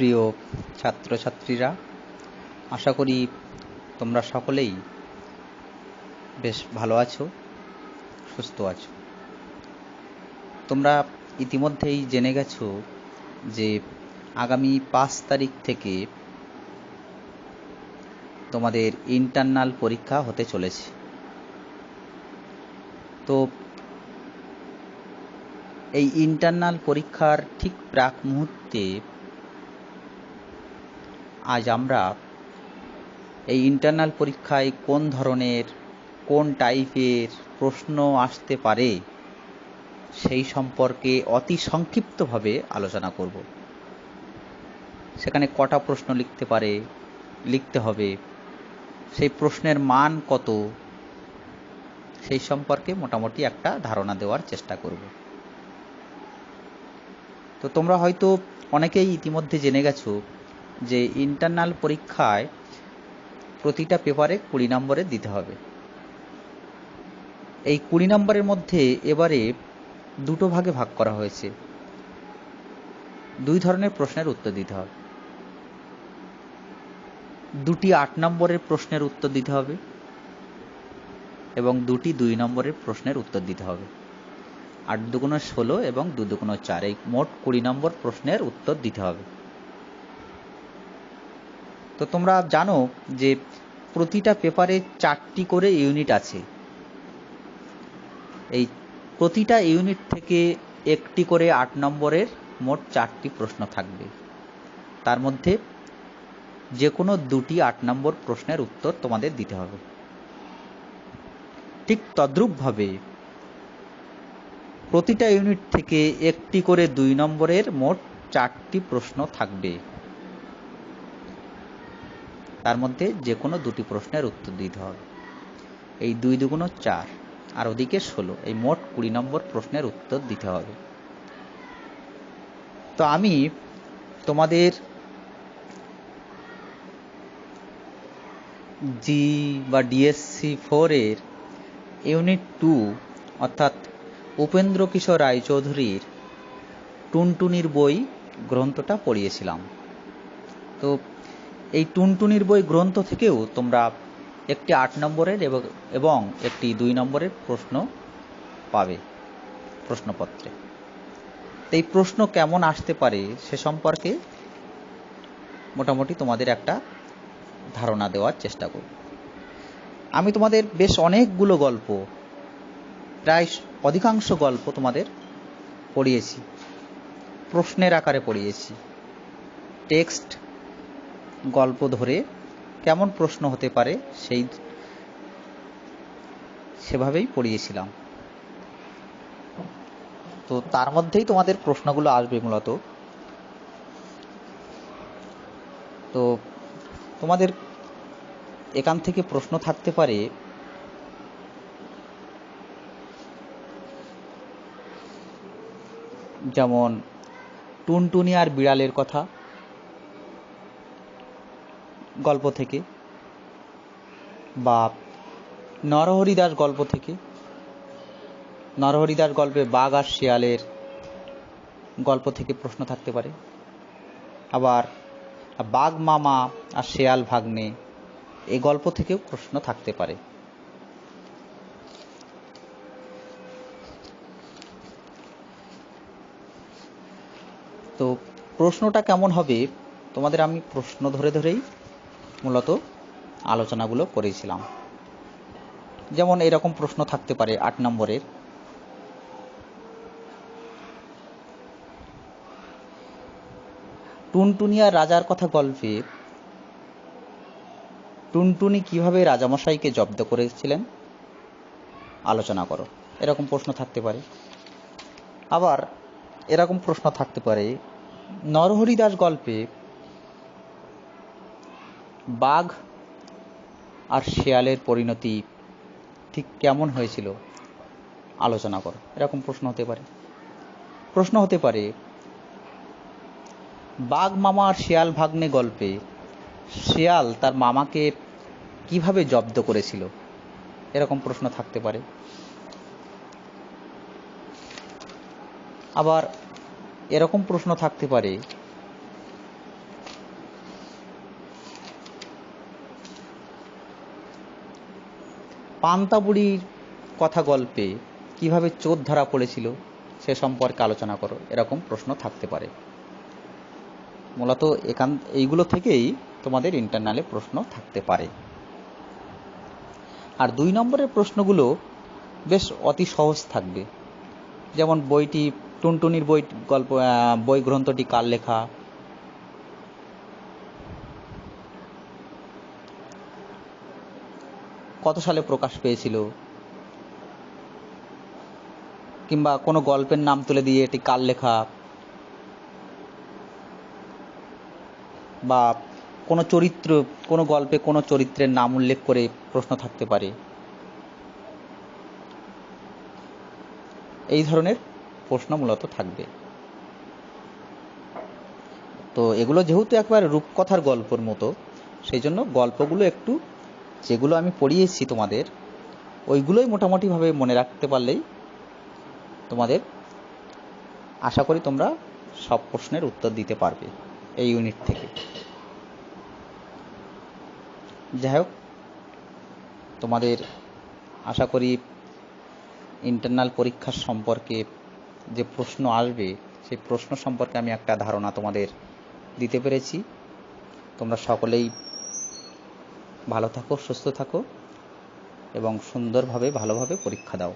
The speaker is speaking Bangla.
প্রিয় ছাত্রছাত্রীরা, আশা করি তোমরা সকলেই বেশ ভালো আছো, সুস্থ আছো। তোমরা ইতিমধ্যেই জেনে গেছো যে আগামী পাঁচ তারিখ থেকে তোমাদের ইন্টারনাল পরীক্ষা হতে চলেছে। তো এই ইন্টারনাল পরীক্ষার ঠিক প্রাক মুহূর্তে আজ আমরা এই ইন্টারনাল পরীক্ষায় কোন ধরনের, কোন টাইপের প্রশ্ন আসতে পারে সেই সম্পর্কে অতি সংক্ষিপ্তভাবে আলোচনা করব। সেখানে কটা প্রশ্ন লিখতে পারে, লিখতে হবে। সেই প্রশ্নের মান কত? সেই সম্পর্কে মোটামুটি একটা ধারণা দেওয়ার চেষ্টা করব। তো তোমরা হয়তো অনেকেই ইতিমধ্যে জেনে গেছো যে ইন্টারনাল পরীক্ষায় প্রতিটা পেপারে কুড়ি নম্বরে দিতে হবে। এই কুড়ি নম্বরের মধ্যে এবারে দুটো ভাগে ভাগ করা হয়েছে। দুই ধরনের প্রশ্নের উত্তর দিতে হবে। দুটি আট নম্বরের প্রশ্নের উত্তর দিতে হবে এবং দুটি দুই নম্বরের প্রশ্নের উত্তর দিতে হবে। আট দুগুণ ষোলো এবং দু দুগুণ চার, এই মোট কুড়ি নম্বর প্রশ্নের উত্তর দিতে হবে। তো তোমরা জানো যে প্রতিটা পেপারে চারটি করে ইউনিট আছে। এই প্রতিটা ইউনিট থেকে একটি করে আট নম্বরের মোট চারটি প্রশ্ন থাকবে। তার মধ্যে যে কোনো দুটি আট নম্বর প্রশ্নের উত্তর তোমাদের দিতে হবে। ঠিক তদ্রূপভাবে প্রতিটা ইউনিট থেকে একটি করে দুই নম্বরের মোট চারটি প্রশ্ন থাকবে। তার মধ্যে যে কোনো দুটি প্রশ্নের উত্তর দিতে হবে। এই দুই দুগুণ চার, আর ওদিকে ষোলো, এই মোট কুড়ি নম্বর প্রশ্নের উত্তর দিতে হবে। তো আমি তোমাদের জি বা ডিএসসি ফোরের ইউনিট টু অর্থাৎ উপেন্দ্র কিশোর রায়চৌধুরীর টুনটুনির বই গ্রন্থটা পড়িয়েছিলাম। তো এই টুনটুনির বই গ্রন্থ থেকেও তোমরা একটি আট নম্বরের এবং একটি দুই নম্বরের প্রশ্ন পাবে প্রশ্নপত্রে। এই প্রশ্ন কেমন আসতে পারে সে সম্পর্কে মোটামুটি তোমাদের একটা ধারণা দেওয়ার চেষ্টা করব। আমি তোমাদের বেশ অনেকগুলো গল্প, প্রায় অধিকাংশ গল্প তোমাদের পড়িয়েছি। প্রশ্নের আকারে পড়িয়েছি। টেক্সট গল্প ধরে কেমন প্রশ্ন হতে পারে সেই সেভাবেই পড়িয়েছিলাম। তো তার মধ্যেই তোমাদের প্রশ্নগুলো আসবে মূলত। তো তোমাদের এখান থেকে প্রশ্ন থাকতে পারে, যেমন টুনটুনি আর বিড়ালের কথা। গল্প থেকে বা নরহরিদাস গল্প থেকে, নরহরিদাস গল্পে বাঘ আর শিয়ালের গল্প থেকে প্রশ্ন থাকতে পারে। আবার বাঘ মামা আর শেয়াল ভাগ্নে এই গল্প থেকেও প্রশ্ন থাকতে পারে। তো প্রশ্নটা কেমন হবে? তোমাদের আমি প্রশ্ন ধরে ধরেই মূলত আলোচনাগুলো করেছিলাম। যেমন এরকম প্রশ্ন থাকতে পারে আট নম্বরের। টুনটুনিয়া রাজার কথা গল্পে টুনটুনি কীভাবে রাজামশাইকে জব্দ করেছিলেন? আলোচনা করো। এরকম প্রশ্ন থাকতে পারে। আবার এরকম প্রশ্ন থাকতে পারে। নরহরিদাস গল্পে বাঘ আর শেয়ালের পরিণতি ঠিক কেমন হয়েছিল? আলোচনা করো। এরকম প্রশ্ন হতে পারে। প্রশ্ন হতে পারে, বাঘ মামা আর শেয়াল ভাগ্নে গল্পে শেয়াল তার মামাকে কীভাবে জব্দ করেছিল? এরকম প্রশ্ন থাকতে পারে। আবার এরকম প্রশ্ন থাকতে পারে পান্তাবুড়ির কথা গল্পে কীভাবে চোর ধরা পড়েছিল সে সম্পর্কে আলোচনা করো, এরকম প্রশ্ন থাকতে পারে। মূলত এখান, এইগুলো থেকেই তোমাদের ইন্টারনালে প্রশ্ন থাকতে পারে। আর দুই নম্বরের প্রশ্নগুলো বেশ অতি সহজ থাকবে। যেমন বইটি, টুনটুনির বই, গল্প বই গ্রন্থটি কার লেখা কত সালে প্রকাশ পেয়েছিল? কিংবা কোনো গল্পের নাম তুলে দিয়ে এটি কার লেখা? বা কোনো চরিত্র, কোনো গল্পে কোনো চরিত্রের নাম উল্লেখ করে প্রশ্ন থাকতে পারে। এই ধরনের প্রশ্ন মূলত থাকবে। তো এগুলো যেহেতু একবার রূপকথার গল্পর মতো, সেই জন্য গল্পগুলো একটু যেগুলো আমি পড়িয়েছি তোমাদের, ওইগুলোই মোটামুটিভাবে মনে রাখতে পারলেই তোমাদের আশা করি তোমরা সব প্রশ্নের উত্তর দিতে পারবে এই ইউনিট থেকে। যাই হোক, তোমাদের আশা করি ইন্টারনাল পরীক্ষার সম্পর্কে যে প্রশ্ন আসবে, সেই প্রশ্ন সম্পর্কে আমি একটা ধারণা তোমাদের দিতে পেরেছি। তোমরা সকলেই ভালো থাকো সুস্থ থাকো এবং সুন্দরভাবে ভালোভাবে পরীক্ষা দাও।